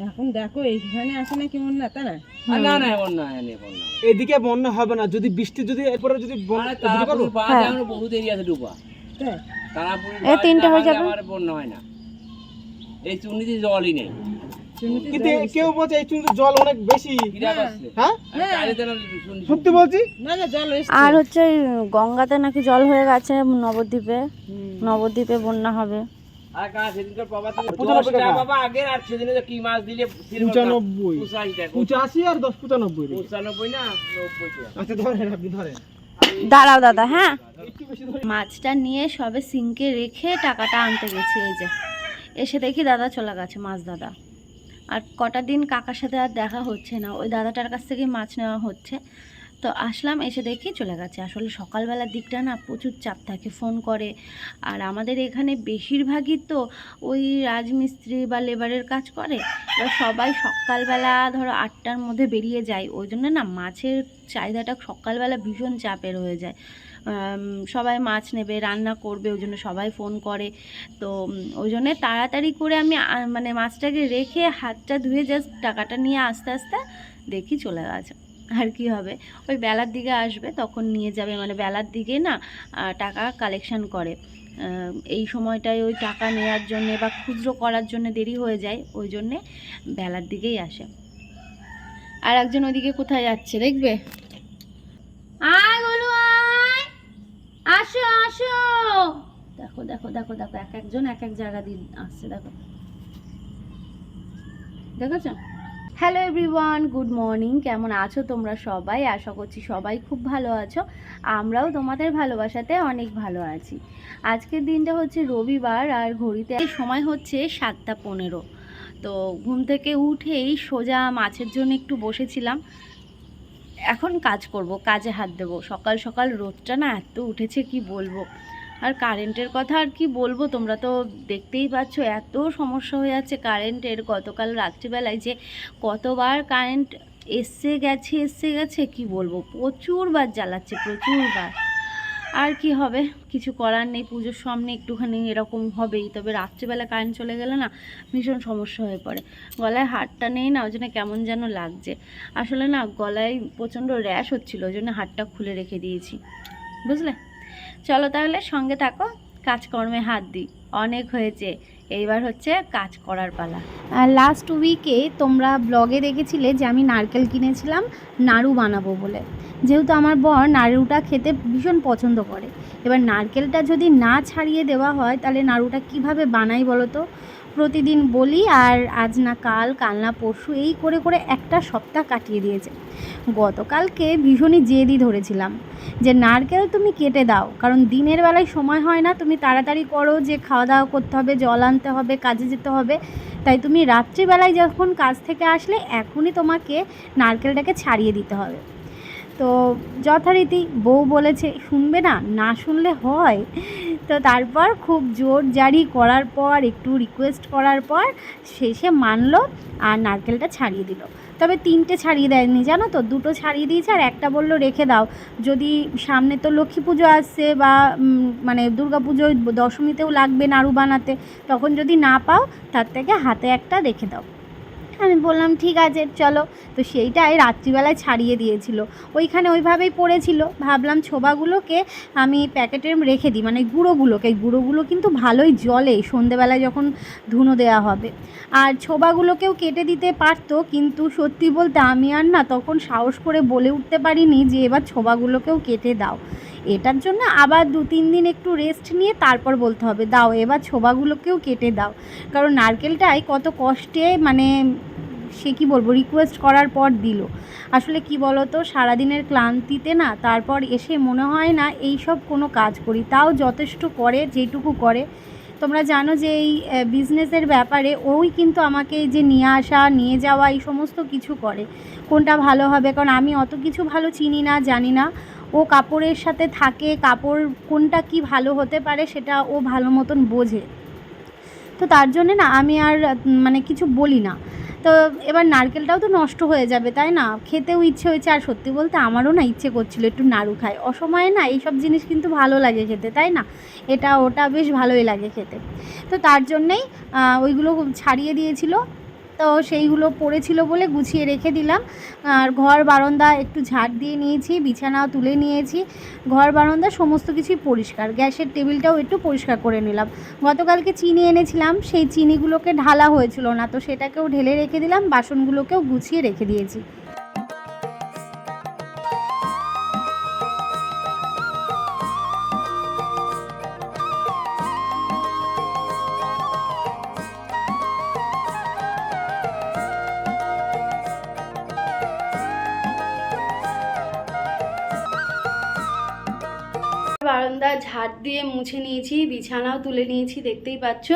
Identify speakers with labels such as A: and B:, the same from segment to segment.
A: এখন দেখো এইখানে আসে না? কেমন না
B: এমন
C: এদিকে বন্যা হবে না যদি বৃষ্টি যদি এরপরে যদি
B: বাঁধ
D: হ্যাঁ।
B: বহুত এরিয়া আছে ডুবা।
D: এই তিনটে হয়ে যাবে।
B: আমার বন্যা হয় না। এই চুন্নিতে জলই নেই।
C: কিন্তু। কেউ বলছে এই চুনিতে জল অনেক বেশি। হ্যাঁ। সত্যি বলছি?
D: আর হচ্ছে গঙ্গাতে নাকি জল হয়ে গেছে নবদ্বীপে। নবদ্বীপে বন্যা হবে।
C: আচ্ছা
D: দাঁড়াও দাদা হ্যাঁ? মাছটা নিয়ে সবে সিঙ্কে রেখে টাকাটা আনতে গেছি এই যে। এসে দেখি দাদা চলে গেছে মাছ দাদা। আর কটা দিন কাকার সাথে আর দেখা হচ্ছে না। ওই দাদাটার কাছ থেকে মাছ নেওয়া হচ্ছে। তো আসলাম, এসে দেখি চলে গেছে। আসলে সকালবেলার দিকটা না প্রচুর চাপ থাকে ফোন করে। আর আমাদের এখানে বেশিরভাগই তো ওই রাজমিস্ত্রি বা লেবারের কাজ করে। এবার সবাই সকালবেলা ধরো আটটার মধ্যে বেরিয়ে যায়। ওই জন্য না মাছের চাহিদাটা সকালবেলা ভীষণ চাপের হয়ে যায়। সবাই মাছ নেবে, রান্না করবে, ওই জন্য সবাই ফোন করে। তো ওই জন্যে তাড়াতাড়ি করে আমি মানে মাছটাকে রেখে হাতটা ধুয়ে জাস্ট টাকাটা নিয়ে আস্তে আস্তে দেখি চলে গেছে। আর কি হবে? ওই বেলার দিকে আসবে, তখন নিয়ে যাবে। মানে বেলার দিকে না টাকা কালেকশন করে। এই সময়টায় ওই টাকা নেওয়ার জন্যে বা খুচরো করার জন্য দেরি হয়ে যায়, ওই জন্যে বেলার দিকেই আসে। আর একজন ওইদিকে কোথায় যাচ্ছে, দেখবে? আসো আসো! দেখো দেখো দেখো দেখো, এক একজন এক এক জায়গা দিয়ে আসছে, দেখো। দেখেছ? হ্যালো এভরিওয়ান গুড মর্নিং কেমন আছো তোমরা সবাই? আশা করছি সবাই খুব ভালো আছো। আমরাও তোমাদের ভালোবাসাতে অনেক ভালো আছি। আজকের দিনটা হচ্ছে রবিবার আর ঘড়িতে সময় হচ্ছে সাতটা পনেরো। তো ঘুম থেকে উঠেই সোজা মাছের জন্য একটু বসেছিলাম। এখন কাজ করব, কাজে হাত দেবো। সকাল সকাল রোদটা না এত উঠেছে, কি বলব? আর কারেন্টের কথা আর কি বলব? তোমরা তো দেখতেই পাচ্ছ, এত সমস্যা হয়ে যাচ্ছে কারেন্টের। গতকাল রাত্রিবেলায় যে কতবার কারেন্ট এসে গেছে এসে গেছে, কি বলব? প্রচুরবার জ্বালাচ্ছে, প্রচুরবার। আর কি হবে? কিছু করার নেই, পুজোর সামনে একটুখানি এরকম হবেই। তবে রাত্রিবেলা কারেন্ট চলে গেলে না ভীষণ সমস্যা হয়ে পড়ে। গলায় হাটটা নেই না, ওই জন্য কেমন যেন লাগছে। আসলে না, গলায় প্রচণ্ড র্যাশ হচ্ছিল, ওই জন্য হাটটা খুলে রেখে দিয়েছি। বুঝলে? চলো তাহলে সঙ্গে থাকো, কাজকর্মে হাত দিই। অনেক হয়েছে, এইবার হচ্ছে কাজ করার পালা। লাস্ট উইকে তোমরা ব্লগে দেখেছিলে যে আমি নারকেল কিনেছিলাম, নাড়ু বানাবো বলে। যেহেতু আমার বর নাড়ুটা খেতে ভীষণ পছন্দ করে। এবার নারকেলটা যদি না ছাড়িয়ে দেওয়া হয়, তাহলে নাড়ুটা কীভাবে বানাই বলো তো? প্রতিদিন বলি আর আজ না কাল কাল না পরশু, এই করে করে একটা সপ্তাহ কাটিয়ে দিয়েছে। গতকালকে ভীষণই জেদি ধরেছিলাম যে, নারকেল তুমি কেটে দাও, কারণ দিনের বেলায় সময় হয় না। তুমি তাড়াতাড়ি করো যে খাওয়া দাওয়া করতে হবে, জল আনতে হবে, কাজে যেতে হবে। তাই তুমি রাত্রিবেলায় যখন কাজ থেকে আসলে, এখনই তোমাকে নারকেলটাকে ছাড়িয়ে দিতে হবে। তো যথারীতি বউ বলেছে, শুনবে না না শুনলে হয়। তো তারপর খুব জোর জারি করার পর, একটু রিকোয়েস্ট করার পর, শেষে মানলো আর নারকেলটা ছাড়িয়ে দিল। তবে তিনটে ছাড়িয়ে দেয়নি, জানো তো? দুটো ছাড়িয়ে দিয়েছে আর একটা বলল, রেখে দাও। যদি সামনে তো লক্ষ্মী পুজো আসছে বা মানে দুর্গা পুজোয় দশমীতেও লাগবে নাড়ু বানাতে, তখন যদি না পাও, তার থেকে হাতে একটা রেখে দাও। আমি বললাম, ঠিক আছে, চলো। তো সেইটাই রাত্রিবেলায় ছাড়িয়ে দিয়েছিল। ওইখানে ওইভাবেই পড়েছিল। ভাবলাম ছোবাগুলোকে আমি প্যাকেটে রেখে দিই মানে গুঁড়োগুলোকে। গুঁড়োগুলো কিন্তু ভালোই জলে সন্ধেবেলায় যখন ধুনো দেওয়া হবে। আর ছোবাগুলোকেও কেটে দিতে পারতো, কিন্তু সত্যি বলতে আমি আর না তখন সাহস করে বলে উঠতে পারিনি যে এবার ছোবাগুলোকেও কেটে দাও। এটার জন্য আবার দু তিন দিন একটু রেস্ট নিয়ে তারপর বলতে হবে, দাও, এবার ছোবাগুলোকেও কেটে দাও। কারণ নারকেলটাই কত কষ্টে মানে সে কি বলব রিকোয়েস্ট করার পর দিল। আসলে কি বলো তো সারাদিনের ক্লান্তিতে না তারপর এসে মনে হয় না এই সব কোনো কাজ করি, তাও যথেষ্ট করে, যেটুকু করে। তোমরা জানো যে এই বিজনেসের ব্যাপারে ওই কিন্তু আমাকে যে নিয়ে আসা, নিয়ে যাওয়া, এই সমস্ত কিছু করে। কোনটা ভালো হবে? কারণ আমি অত কিছু ভালো চিনি না, জানি না। ও কাপড়ের সাথে থাকে, কাপড় কোনটা কি ভালো হতে পারে সেটা ও ভালো মতন বোঝে। তো তার জন্যে না আমি আর মানে কিছু বলি না। তো এবার নারকেলটাও তো নষ্ট হয়ে যাবে, তাই না? খেতেও ইচ্ছে হয়েছে, আর সত্যি বলতে আমারও না ইচ্ছে করছিল একটু নাড়ু খাই অসময়ে না এইসব জিনিস কিন্তু ভালো লাগে খেতে, তাই না? এটা, ওটা বেশ ভালোই লাগে খেতে। তো তার জন্যেই ওইগুলো ছাড়িয়ে দিয়েছিল। তো সেইগুলো পড়েছিল বলে গুছিয়ে রেখে দিলাম। আর ঘর, বারান্দা একটু ঝাড় দিয়ে নিয়েছি, বিছানাও তুলে নিয়েছি। ঘর, বারান্দা সমস্ত কিছুই পরিষ্কার। গ্যাসের টেবিলটাও একটু পরিষ্কার করে নিলাম। গতকালকে চিনি এনেছিলাম, সেই চিনিগুলোকে ঢালা হয়েছিল না, তো সেটাকেও ঢেলে রেখে দিলাম, বাসনগুলোকেও গুছিয়ে রেখে দিয়েছি। ঝাড় দিয়ে মুছে নিয়েছি বিছানাও তুলে নিয়েছি দেখতেই পাচ্ছ।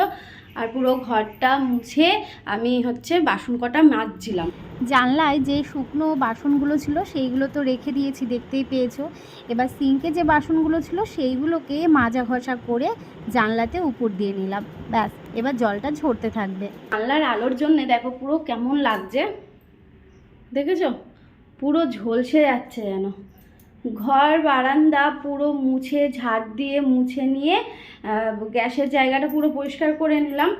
D: আর পুরো ঘরটা মুছে আমি হচ্ছে বাসন কটা মাজছিলাম। জানলায় যে শুকনো বাসনগুলো ছিল সেইগুলো তো রেখে দিয়েছি দেখতেই পেয়েছ। এবার সিঙ্কে যে বাসনগুলো ছিল সেইগুলোকে মাজা ঘষা করে জানলাতে উপর দিয়ে নিলাম। ব্যাস এবার জলটা ঝরতে থাকবে। জানলার আলোর জন্য দেখো পুরো কেমন লাগছে। দেখেছ? পুরো ঝলসে যাচ্ছে যেন। ঘর, বারান্দা পুরো মুছে, ঝাড় দিয়ে মুছে নিয়ে গ্যাসের জায়গাটা পুরো পরিষ্কার করে নিলাম।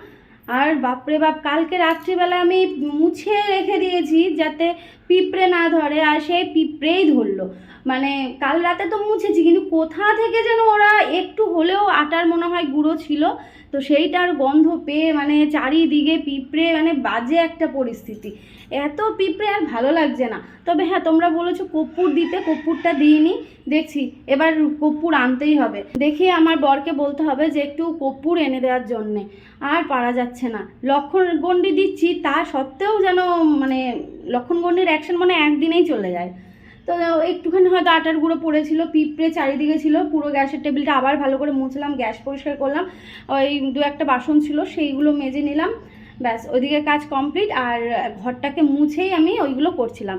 D: আর বাপরে বাপ, কালকে রাত্রিবেলা আমি মুছে রেখে দিয়েছি যাতে পিঁপড়ে না ধরে, আর সেই পিঁপড়েই ধরলো। মানে কাল রাতে তো মুছেছি, কিন্তু কোথা থেকে যেন ওরা একটু হলেও আটার মনে হয় গুঁড়ো ছিল তো সেইটার গন্ধ পেয়ে মানে চারিদিকে পিঁপড়ে মানে বাজে একটা পরিস্থিতি। এত পিঁপড়ে আর ভালো লাগছে না। তবে হ্যাঁ তোমরা বলেছ কর্পূর দিতে, কর্পূরটা দিইনি। দেখছি, এবার কর্পূর আনতেই হবে। দেখি আমার বরকে বলতে হবে যে একটু কর্পূর এনে দেওয়ার জন্যে। আর পারা যাচ্ছে না। লক্ষণ গণ্ডি দিচ্ছি তা সত্ত্বেও যেন মানে লক্ষণ গণ্ডির অ্যাকশন মানে একদিনেই চলে যায়। তো একটুখানি হয়তো আটার গুঁড়ো পড়েছিল, পিঁপড়ে চারিদিকে ছিল, পুরো গ্যাসের টেবিলটা আবার ভালো করে মুছলাম, গ্যাস পরিষ্কার করলাম। ওই দু একটা বাসন ছিল, সেইগুলো মেজে নিলাম। ব্যাস, ওইদিকে কাজ কমপ্লিট আর ঘরটাকে মুছেই আমি ওইগুলো করছিলাম।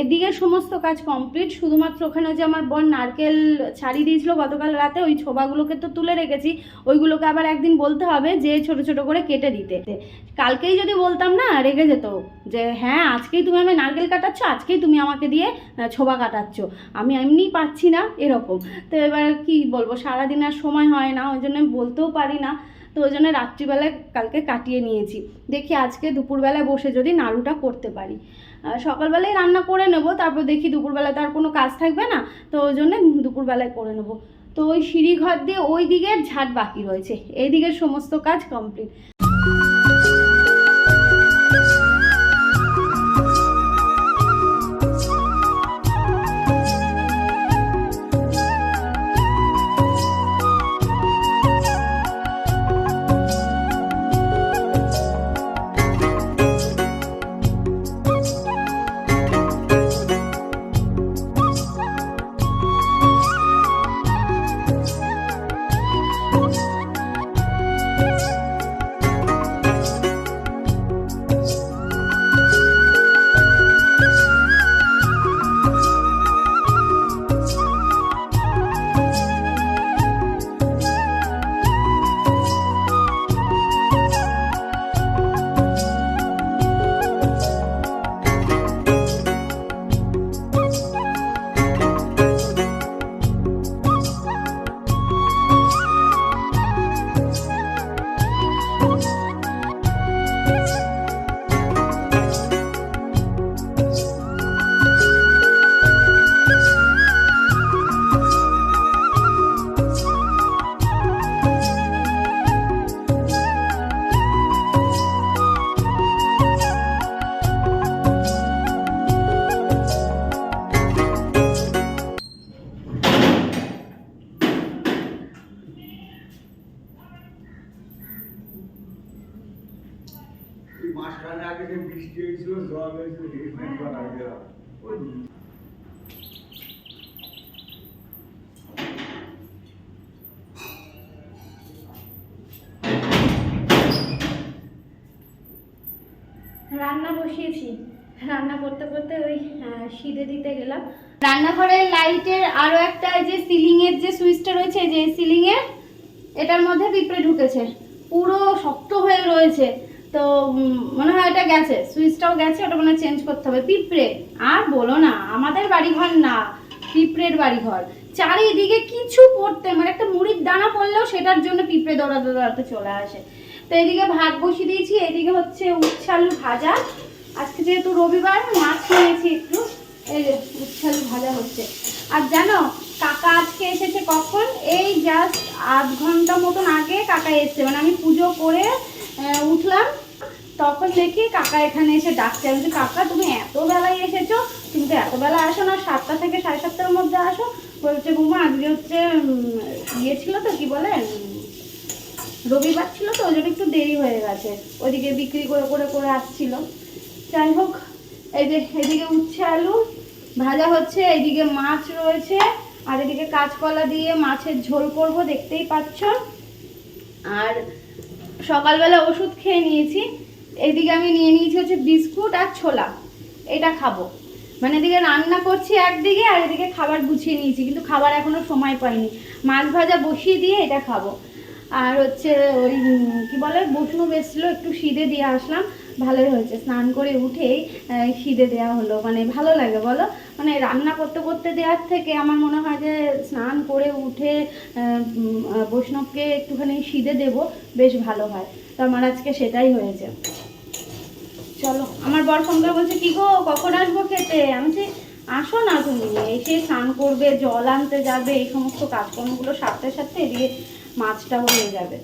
D: এদিকে সমস্ত কাজ কমপ্লিট শুধুমাত্র ওখানে যে আমার বোন নারকেল ছাড়িয়ে দিয়েছিল গতকাল রাতে, ওই ছোবাগুলোকে তো তুলে রেখেছি, ওইগুলোকে আবার একদিন বলতে হবে যে ছোট ছোট করে কেটে দিতে। কালকেই যদি বলতাম না, রেগে যেত যে হ্যাঁ আজকেই তুমি আমি নারকেল কাটাচ্ছ, আজকেই তুমি আমাকে দিয়ে ছোবা কাটাচ্ছ। আমি এমনিই পাচ্ছি না এরকম। তো এবার কি বলব, সারাদিন আর সময় হয় না, ওই জন্য আমি বলতেও পারি না। তো ওই জন্য রাত্রিবেলায় কালকে কাটিয়ে নিয়েছি। দেখি আজকে দুপুরবেলায় বসে যদি নাড়ুটা করতে পারি। সকালবেলায় রান্না করে নেব, তারপর দেখি দুপুরবেলা তো আর কোনো কাজ থাকবে না, তো ওই জন্য দুপুরবেলায় করে নেব। তো ওই সিঁড়ি ঘর দিয়ে ওই দিকের ঝাট বাকি রয়েছে এই দিকের সমস্ত কাজ কমপ্লিট রান্না বসিয়েছি। রান্না করতে করতে ওই সিদে দিতে গেলাম। রান্নাঘরের লাইটের আরও একটা যে সিলিংয়ের যে সুইচটা রয়েছে, যে সিলিংয়ের এটার মধ্যে পিঁপড়ে ঢুকেছে। পুরো শক্ত হয়ে রয়েছে। তো মনে হয় এটা গেছে। সুইচটাও গেছে, ওটা মনে চেঞ্জ করতে হবে। পিঁপড়ে, আর বলো না, আমাদের বাড়িঘর না, পিঁপড়ের বাড়িঘর। চারিদিকে কিছু পড়তে মানে একটা মুড়ির দানা পড়লেও সেটার জন্য পিঁপড়ে দৌড়াতে দৌড়াতে চলে আসে। তো এদিকে ভাত বসিয়ে দিয়েছি, এদিকে হচ্ছে উচ্ছে আলু ভাজা। আজকে যেহেতু রবিবার, মাছ নিয়েছি একটু। এই যে উচ্ছে আলু ভাজা হচ্ছে। আর জানো, কাকা আজকে এসেছে কখন? এই জাস্ট আধ ঘণ্টা মতন আগে কাকা এসছে। মানে আমি পুজো করে উঠলাম। তখন দেখি কাকা এখানে এসে ডাকছে। আমি কাকা, তুমি এত বেলায় এসেছ? তুমি তো এত বেলা আসো না, সাতটা থেকে সাড়ে সাতটার মধ্যে আসো। বলছে, বৌমা, আজকে হচ্ছে ইয়ে ছিল তো, কি বলে রবিবার ছিল তো, ওই জন্য একটু দেরি হয়ে গেছে। ওইদিকে বিক্রি করে করে করে আসছিল। যাই হোক, এই যে এদিকে উচ্ছে আলু, ভাজা হচ্ছে, এইদিকে মাছ রয়েছে, আর এদিকে কাঁচকলা দিয়ে মাছের ঝোল করব, দেখতেই পাচ্ছ। আর সকালবেলা ওষুধ খেয়ে নিয়েছি। এইদিকে আমি নিয়ে নিয়েছি হচ্ছে বিস্কুট আর ছোলা। এটা খাব। মানে এদিকে রান্না করছি একদিকে, আর এদিকে খাবার গুছিয়ে নিয়েছি, কিন্তু খাবার এখনও সময় পাইনি। মাছ ভাজা বসিয়ে দিয়ে এটা খাব। আর হচ্ছে ওই কি বলে বৈষ্ণব এসেছিল একটু সিদে দিয়ে আসলাম ভালোই হয়েছে। স্নান করে উঠেই সিদে দেওয়া হলো। মানে ভালো লাগে বলো? মানে রান্না করতে করতে দেওয়ার থেকে আমার মনে হয় যে স্নান করে উঠে বৈষ্ণবকে একটুখানি সিদে দেব বেশ ভালো হয়। তো আমার আজকে সেটাই হয়েছে। চলো আমার বর ফোন করে বলছে কি গো কখন আসব খেতে? আমি বলছি, আসো না তুমি এসে স্নান করবে জল আনতে যাবে এই সমস্ত কাজকর্মগুলো সারতে সারতে এদিকে মাছটাও হয়ে যাবে।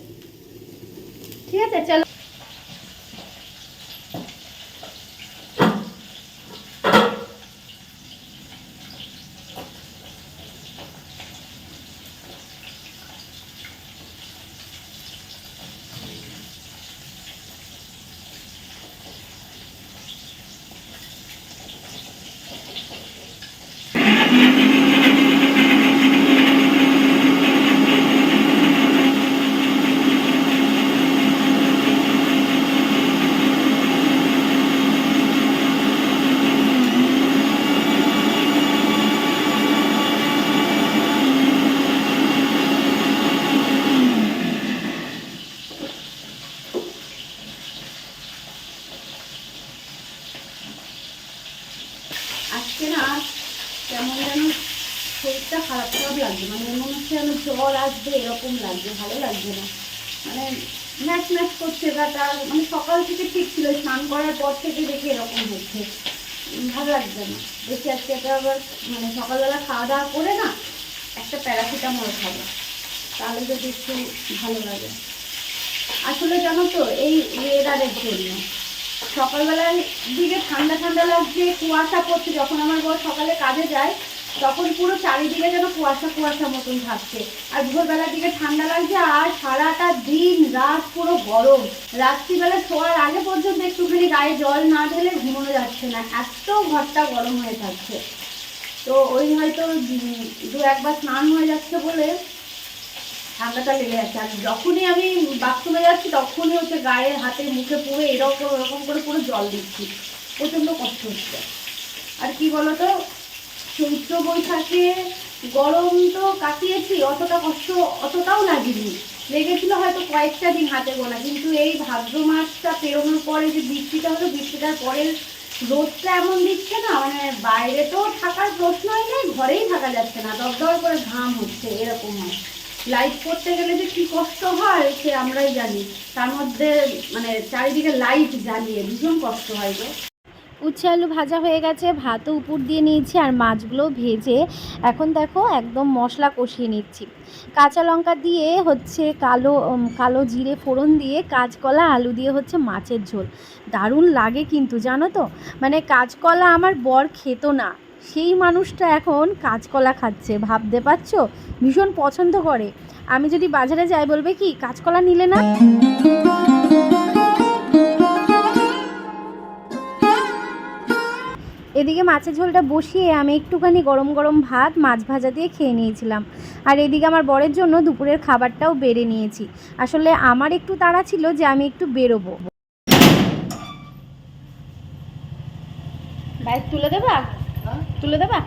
D: ঠিক আছে চলো আজকে না কেমন যেন শরীরটা খারাপ খারাপ লাগছে মানে মনে জ্বর আসবে, এরকম লাগবে, ভালো লাগবে না। মানে ম্যাচ ম্যাচ করছে বা তার মানে সকাল থেকে ঠিক ছিল, স্নান করার পর থেকে দেখে এরকম হচ্ছে। ভালো লাগবে না। দেখি আজকে এটা আবার মানে সকালবেলা খাওয়া দাওয়া করে না, একটা প্যারাসিটামল খাব। তাহলে যদি একটু ভালো লাগে। আসলে জানো তো, এই ওয়েদারের জন্য। সকালবেলার দিকে ঠান্ডা ঠান্ডা লাগছে, কুয়াশা পড়ছে, যখন আমার বর সকালে কাজে যায় তখন পুরো চারিদিকে যেন কুয়াশা কুয়াশা মতন থাকছে। আর ভোরবেলার দিকে ঠান্ডা লাগছে, আর সারাটা দিন রাত পুরো গরম। রাত্রিবেলা শোয়ার আগে পর্যন্ত একটুখানি গায়ে জল না ঢেলে ঘুমানো যাচ্ছে না, এত ঘরটা গরম হয়ে থাকছে। তো ওই হয়তো দু একবার স্নান হয়ে যাচ্ছে বলে ঠান্ডাটা লেগে যাচ্ছে। আর যখনই আমি বাথরুমে যাচ্ছি, তখনই হচ্ছে গায়ে, হাতে, মুখে পুরো এরকম এরকম করে পুরো জল দিচ্ছি। প্রচণ্ড কষ্ট হচ্ছে। আর কি বলতো চৈত্র বৈশাখে গরম তো কাটিয়েছি, অতটা কষ্ট অতটাও লাগেনি। লেগেছিল হয়তো কয়েকটা দিন হাতে গোনা, কিন্তু এই ভাদ্র মাসটা পেরোনোর পরে যে বৃষ্টিটা হলো, বৃষ্টিটার পরে রোদটা এমন দিচ্ছে না মানে বাইরে তো থাকার প্রশ্নই নেই ঘরেই থাকা যাচ্ছে না, দরদর করে ঘাম হচ্ছে, এরকম হয়। লাইট করতে গেলে যে কি কষ্ট হয়, সে আমরাই জানি। তার মধ্যে মানে চারিদিকে লাইট জ্বালিয়ে, ভীষণ কষ্ট হয় গো।
E: উচ্ছে আলু ভাজা হয়ে গেছে, ভাতও উপর দিয়ে নিয়েছি আর মাছগুলো ভেজে এখন দেখো একদম মশলা কষিয়ে নিচ্ছি। কাঁচা লঙ্কা দিয়ে হচ্ছে কালো কালো জিরে ফোড়ন দিয়ে কাঁচকলা, আলু দিয়ে হচ্ছে মাছের ঝোল। দারুণ লাগে কিন্তু, জানো তো? মানে কাঁচকলা আমার বর খেত না, সেই মানুষটা এখন কাঁচকলা খাচ্ছে, ভাবতে পারছ? ভীষণ পছন্দ করে। আমি যদি বাজারে যাই, বলবে কি, কাঁচকলা নিলে না? এদিকে মাছের ঝোলটা বসিয়ে আমি একটুখানি গরম গরম ভাত মাছ ভাজা দিয়ে খেয়ে নিয়েছিলাম। আর এদিকে আমার বরের জন্য দুপুরের খাবারটাও বেড়ে নিয়েছি। আসলে আমার একটু তাড়া ছিল যে আমি একটু বেরোবো।
D: বাইক তুলে দেবা? তুলে দেবা?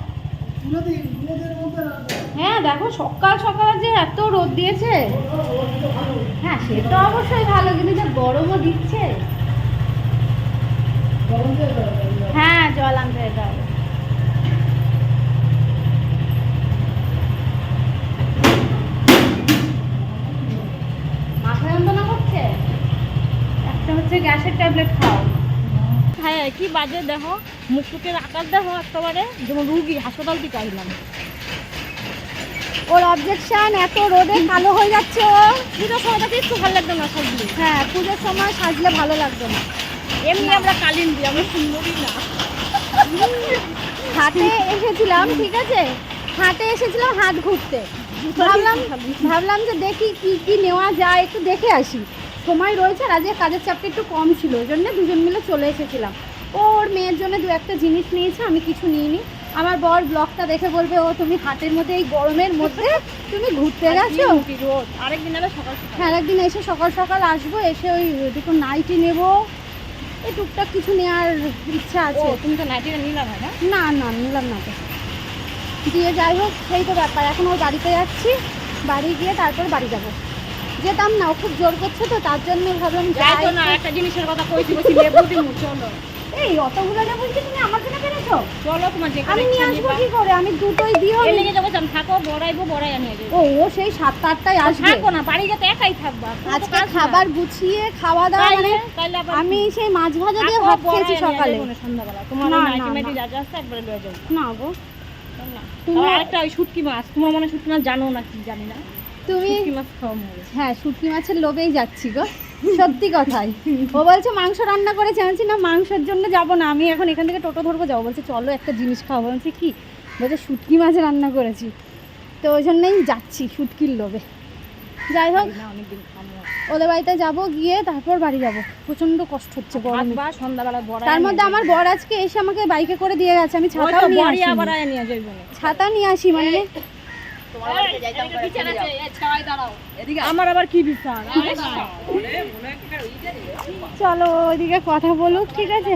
D: হ্যাঁ দেখো সকাল সকাল যে এত রোদ দিয়েছে। হ্যাঁ সে তো অবশ্যই ভালো কিন্তু যে গরমও দিচ্ছে। হ্যাঁ জল আনতে হবে। মাথা যন্ত্রণা করছে?
F: হচ্ছে গ্যাসের ট্যাবলেট খাও।
A: হ্যাঁ কি বাজে দেখো মুখ টুকের আকার দেখো একেবারে যেমন রুগী হাসপাতাল থেকে আসলাম
D: ওর অবজেকশন এত রোদে কালো হয়ে যাচ্ছে ও।
A: পুজোর সময়টাতে একটু ভালো লাগতো না সবগুলো?
D: হ্যাঁ পুজোর সময় সাজলে ভালো লাগবে না।
A: এমনি আমরা কালিন দিই আমরা সুন্দরী না।
D: হাটে এসেছিলাম ঠিক আছে? হাটে এসেছিলাম হাট ঘুরতে। ভাবলাম ভাবলাম যে দেখি কি কি নেওয়া যায় একটু দেখে আসি। সময় রয়েছে আর আজকে কাজের চাপটা একটু কম ছিল ওই জন্য দুজন মিলে চলে এসেছিলাম। ওর মেয়ের জন্য দু একটা জিনিস নিয়েছে আমি কিছু নিইনি। আমার বর ব্লগটা দেখে বলবে ও তুমি হাটের মধ্যে এই গরমের মধ্যে তুমি ঘুরতে গেছো?
A: আরেকদিন
D: হ্যাঁ একদিন এসে সকাল সকাল আসব এসে ওই দুটো নাইটি নেব। এই টুকটাক কিছু নেওয়ার ইচ্ছা আছে।
A: তুমি তো নাইটিটা নিলাম না?
D: না না নিলাম না তো। দিয়ে যাই হোক সেই তো ব্যাপার। এখন ওর বাড়িতে যাচ্ছি। বাড়ি গিয়ে তারপর বাড়ি যাব। যেতাম না ও খুব জোর করছে তো তার জন্য ভাবলাম
A: যাই
D: যাই।
A: তো না একটা জিনিসের কথা কইছি বলছি লেবু দিমু চলো।
D: এই অতগুলো কি তুমি আমার জন্য
A: চলো তোমার যে
D: আমি নিয়ে আসব কি করে? আমি দুটোই দিও
A: যাব থাকো বড়াইবো বড়াই যাব।
D: ও ও সেই সাতটা আটটায় আসবে।
A: থাকো না বাড়ি যেতে একাই থাকবা।
D: আজকে খাবার গুছিয়ে খাওয়া দাওয়া মানে আমি সেই মাছ ভাজা দিয়ে ভাত খেয়েছি সকালে।
A: সন্ধ্যাবেলা। তোমার। যা যা আছে একবারে লয়ে যাব
D: না গো। তুমি-
A: আর ওই শুটকি মাছ। তোমার মনে শুটকি মাছ জানো না কি জানি না।
D: তুমি
A: শুটকি মাছ খাওয়া
D: হ্যাঁ শুটকি মাছের লোভেই যাচ্ছি গো। সত্যি কথাই। ও বলছে মাংস রান্না করেছে। আমি না মাংসের জন্য যাব না। আমি এখন এখান থেকে টোটো ধরবো যাব। বলছে চলো একটা জিনিস খাওয়াবো বলছি কি? বলছে শুটকি মাছ রান্না করেছি। তো ওই জন্যই যাচ্ছি শুটকির লোভে। যাই হোক ওদের বাড়িতে যাব গিয়ে তারপর বাড়ি যাব। প্রচণ্ড কষ্ট হচ্ছে গরমে।
A: সন্ধ্যাবেলা
D: তার মধ্যে আমার বর আজকে এসে আমাকে বাইকে করে দিয়ে গেছে। আমি
A: ছাতাও
D: ছাতাও নিয়ে
A: আসি
D: আসিনি। মানে
A: আমার আবার কি
D: চলো ওইদিকে কথা বলুক ঠিক আছে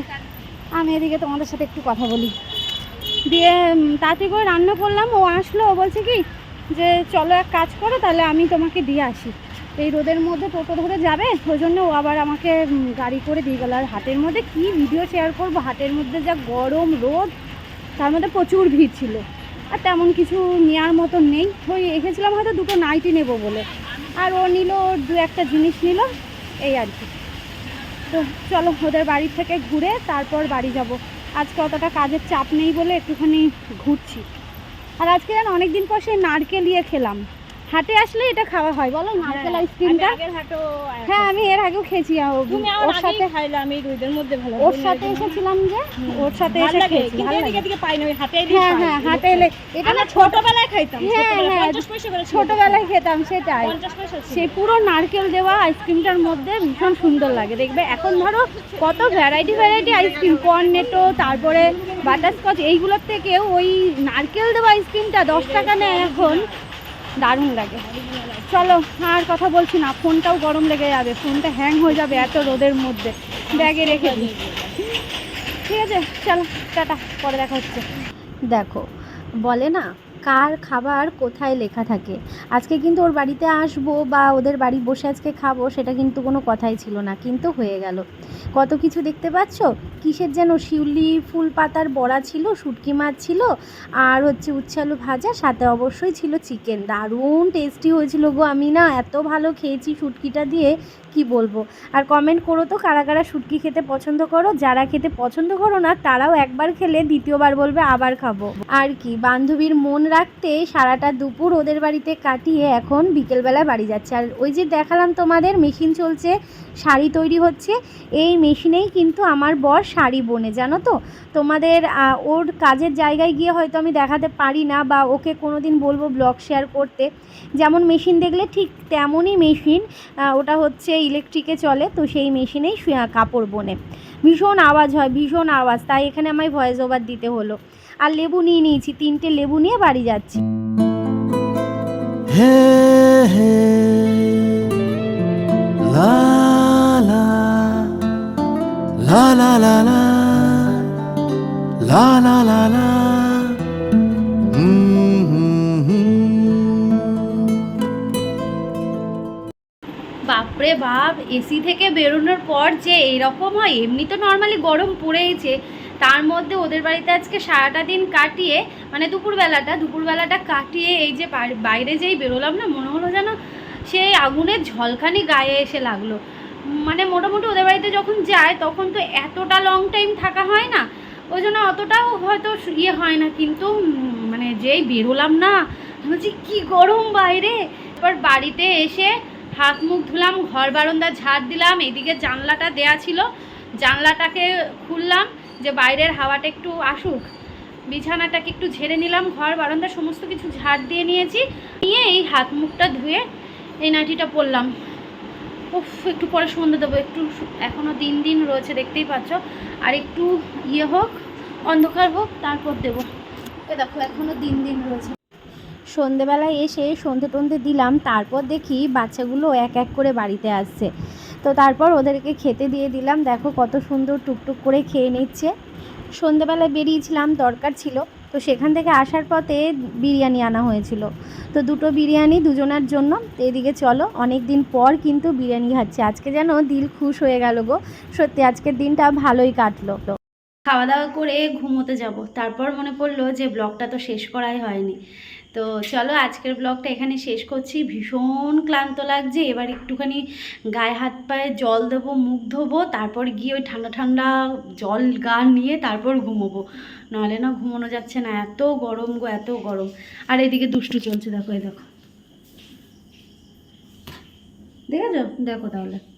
D: আমি এদিকে তোমাদের সাথে একটু কথা বলি দিয়ে তাড়াতাড়ি করে রান্না করলাম ও আসলো ও বলছে কি যে চলো এক কাজ করো তাহলে আমি তোমাকে দিয়ে আসি এই রোদের মধ্যে টোটো ধরে যাবে ওই জন্য ও আবার আমাকে গাড়ি করে দিয়ে গেল আর হাটের মধ্যে কি ভিডিও শেয়ার করব হাটের মধ্যে যা গরম রোদ তার মধ্যে প্রচুর ভিড় ছিল আর তেমন কিছু নেওয়ার মতো নেই। ওই এসেছিলাম হয়তো দুটো নাইটি নেব বলে। আর ও নিল দু একটা জিনিস নিল, এই আর কি। তো চলো, ওদের বাড়ি থেকে ঘুরে তারপর বাড়ি যাব। আজকে অতটা কাজের চাপ নেই বলে একটুখানি ঘুরছি। আর আজকে যেন অনেকদিন পর সেই নারকেল ইয়ে খেলাম। হাটে আসলে এটা খাওয়া হয় বলো নারকেল আইসক্রিমটা হ্যাঁ আমি এর আগেও খেয়েছি ওর সাথে
A: সাথে খাইলে আমি মধ্যে ভালো
D: ওর সাথে এসেছিলাম যে ওর সাথে এসে খেয়েছি ভালো লাগে।
A: এদিকে পাই না ওই হাটে
D: হ্যাঁ হ্যাঁ হাটে এলে এটা না
A: ছোটবেলায় খাইতাম
D: হ্যাঁ, হ্যাঁ।
A: 50 পয়সা করে
D: ছোটবেলায় খেতাম সেটাই।
A: 50 পয়সা
D: সেই পুরো নারকেল দেওয়া আইসক্রিমটার মধ্যে ভীষণ সুন্দর লাগে দেখবে? এখন ধরো কত variety variety ice cream Cornetto তারপরে বাটারস্কচ এইগুলোর থেকে ওই নারকেল দেওয়া আইসক্রিমটা দশ টাকা নেয় এখন। দারুণ লাগে। চলো, আর কথা বলছি না, ফোনটাও গরম লেগে যাবে, ফোনটা হ্যাং হয়ে যাবে এত রোদের মধ্যে। ব্যাগে রেখে দিই। ঠিক আছে, চলো, টাটা, পরে দেখা হচ্ছে।
F: দেখো, বলে না কার খাবার কোথায় লেখা থাকে। আজকে কিন্তু ওর বাড়িতে আসব বা ওদের বাড়ি বসে আজকে খাব সেটা কিন্তু কোনো কথাই ছিল না, কিন্তু হয়ে গেল। কত কিছু দেখতে পাচ্ছ? কিসের যেন শিউলি ফুল পাতার বড়া ছিল, শুটকি মাছ ছিল, আর হচ্ছে উচ্ছে আলু ভাজা, সাথে অবশ্যই ছিল চিকেন দারুণ টেস্টি হয়েছিল গো আমি না এত ভালো খেয়েছি শুটকিটা দিয়ে। কি বলব? আর কমেন্ট করো তো, কারা কারা শুটকি খেতে পছন্দ করো? যারা খেতে পছন্দ করো না, তারাও একবার খেলে দ্বিতীয়বার বলবে আবার খাব। আর কি, বান্ধবীর মন রাখতে সারাটা দুপুর ওদের বাড়িতে কাটিয়ে এখন বিকেলবেলা বাড়ি যাচ্ছে। আর ওই যে দেখালাম তোমাদের, মেশিন চলছে, শাড়ি তৈরি হচ্ছে। এই মেশিনেই কিন্তু আমার বর শাড়ি বোনে, জানো তো? তোমাদের ওর কাজের জায়গায় গিয়ে হয়তো আমি দেখাতে পারি না বা ওকে কোনো দিন বলব ব্লগ শেয়ার করতে। যেমন মেশিন দেখলে ঠিক তেমনই মেশিন ওটা হচ্ছে ইলেকট্রিকে চলে তো সেই মেশিনেই কাপড় বোনে ভীষণ আওয়াজ হয় ভীষণ আওয়াজ তাই এখানে আমায় ভয়েস ওভার দিতে হলো আর লেবু নিয়ে নিয়েছি তিনটে লেবু নিয়ে বাড়ি যাচ্ছি
G: la
F: বাপ এসি থেকে বেরোনোর পর যে এইরকম হয়, এমনি তো নর্মালি গরম পড়েইছে। তার মধ্যে ওদের বাড়িতে আজকে সারাটা দিন কাটিয়ে মানে দুপুরবেলাটা দুপুরবেলাটা কাটিয়ে এই যে বাইরে যেই বেরোলাম না, মনে হলো যেন সেই আগুনের ঝলখানি গায়ে এসে লাগল।
D: মানে মোটামুটি ওদের বাড়িতে যখন যায়, তখন তো এতটা লং টাইম থাকা হয় না। ওই জন্য অতটাও হয়তো ইয়ে হয় না, কিন্তু মানে যেই বেরোলাম না বলছি, কী গরম বাইরে! এবার বাড়িতে এসে হাত মুখ ধুলাম, ঘর বারান্দা ঝাড় দিলাম, এদিকে জানলাটা দেয়া ছিল। জানলাটাকে খুললাম, যে বাইরের হাওয়াটা একটু আসুক। বিছানাটাকে একটু ঝেড়ে নিলাম, ঘর বারান্দা সমস্ত কিছু ঝাড় দিয়ে নিয়েছি। নিয়ে এই হাত মুখটা ধুয়ে এই নাইটিটা পরলাম উফ, একটু পরে সন্ধ্যে দেবো, একটু এখনও দিন দিন রয়েছে, দেখতেই পাচ্ছ। আর একটু ইয়ে হোক, অন্ধকার হোক, তারপর দেবো। এ দেখো এখনও দিন দিন রয়েছে।
H: সন্ধেবেলায় এসে সন্ধে টন্ধে দিলাম, তারপর দেখি বাচ্চাগুলো এক এক করে বাড়িতে আসছে। তো তারপর ওদেরকে খেতে দিয়ে দিলাম, দেখো কত সুন্দর টুকটুক করে খেয়ে নিচ্ছে। সন্ধেবেলায় বেরিয়েছিলাম, দরকার ছিল, তো সেখান থেকে আসার পথে বিরিয়ানি আনা হয়েছিল। তো দুটো বিরিয়ানি দুজনার জন্য, এদিকে চলো অনেক দিন পর কিন্তু বিরিয়ানি খাচ্ছি। আজকে যেন দিল খুশ হয়ে গেল গো। সত্যি আজকের দিনটা ভালোই কাটলো।
D: খাওয়া দাওয়া করে ঘুমোতে যাব। তারপর মনে পড়ল যে ব্লগটা তো শেষ করাই হয়নি। তো চলো আজকের ব্লগটা এখানে শেষ করছি। ভীষণ ক্লান্ত লাগছে। এবার একটুখানি গায়ে হাত পায়ে জল দেবো, মুখ ধোবো, তারপর গিয়ে ওই ঠান্ডা ঠান্ডা জল গা নিয়ে তারপর ঘুমোবো। নাহলে না ঘুমোনো যাচ্ছে না। এত গরম গো, এত গরম। আর এদিকে দুষ্টু চলছে, দেখো, এই দেখো। দেখেছ? দেখো তাহলে।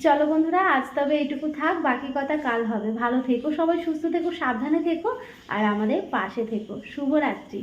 D: চলো বন্ধুরা, আজ তবে এইটুকু থাক, বাকি কথা কাল হবে। ভালো থেকো সবাই, সুস্থ থেকো, সাবধানে থেকো, আর আমাদের পাশে থেকো। শুভরাত্রি।